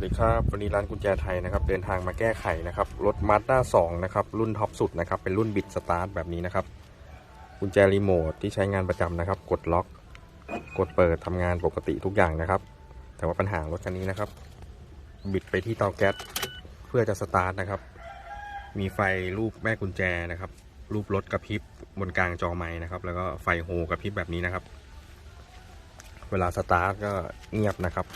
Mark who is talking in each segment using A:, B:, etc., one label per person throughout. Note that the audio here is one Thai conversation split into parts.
A: วัสดีครับ วันนี้ร้านกุญแจไทยนะครับ เดินทางมาแก้ไขนะครับ รถมา z ด้า2นะครับ รุ่นท็อปสุดนะครับ เป็นรุ่นบิดสตาร์ทแบบนี้นะครับ กุญแจรีโมทที่ใช้งานประจำนะครับ กดล็อก กดเปิดทำงานปกติทุกอย่างนะครับ แต่ว่าปัญหารถคันนี้นะครับ บิดไปที่เตาแก๊สเพื่อจะสตาร์ทนะครับ มีไฟรูปแม่กุญแจนะครับ รูปรถกระพริบบนกลางจอไม้นะครับ แล้วก็ไฟโฮกระพริบแบบนี้นะครับ เวลาสตาร์ทก็เงียบนะครับ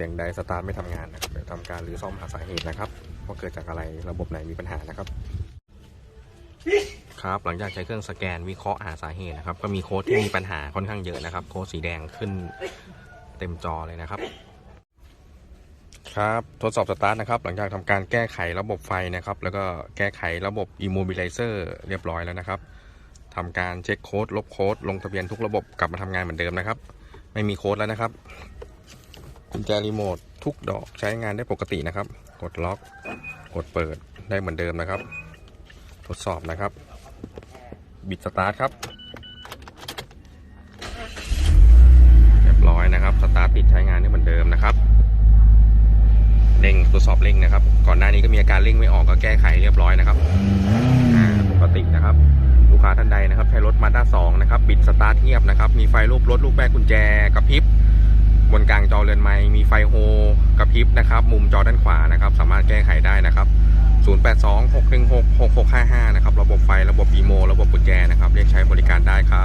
A: สียงใดสตาร์ทไม่ทำงานนะครับเดี๋ยวทำการรื้อซ่อมหาสาเหตุนะครับว่าเกิดจากอะไรระบบไหนมีปัญหานะครับ ครับหลังจากใช้เครื่องสแกนวิเคราะห์หาสาเหตุนะครับ ก็มีโค้ดที่มีปัญหาค่อนข้างเยอะนะครับ โค้ดสีแดงขึ้นเต็มจอเลยนะครับ ครับทดสอบสตาร์ทนะครับ หลังจากทำการแก้ไขระบบไฟนะครับ แล้วก็แก้ไขระบบ Immobilizer เรียบร้อยแล้วนะครับทำการเช็คโค้ดลบโค้ดลงทะเบียนทุกระบบกลับมาทำงานเหมือนเดิมนะครับ ไม่มีโค้ดแล้วนะครับ กุญแจรีโมททุกดอกใช้งานได้ปกตินะครับ กดล็อก กดเปิดได้เหมือนเดิมนะครับ ทดสอบนะครับ บิดสตาร์ทครับ เรียบร้อยนะครับ สตาร์ทติดใช้งานได้เหมือนเดิมนะครับ เร่งทดสอบเร่งนะครับ ก่อนหน้านี้ก็มีอาการเร่งไม่ออกก็แก้ไขเรียบร้อยนะครับปกตินะครับ ลูกค้าท่านใดนะครับ ใช้รถมาด้าสองนะครับ บิดสตาร์ทเงียบนะครับ มีไฟรูปรถลูกแม่กุญแจกระพริบ บนกลางจอเรือนไม้มีไฟโฮกระพริบนะครับ มุมจอด้านขวานะครับ สามารถแก้ไขได้นะครับ 0826166655 นะครับ ระบบไฟ ระบบอีโม ระบบกุญแจนะครับ เรียกใช้บริการได้ครับ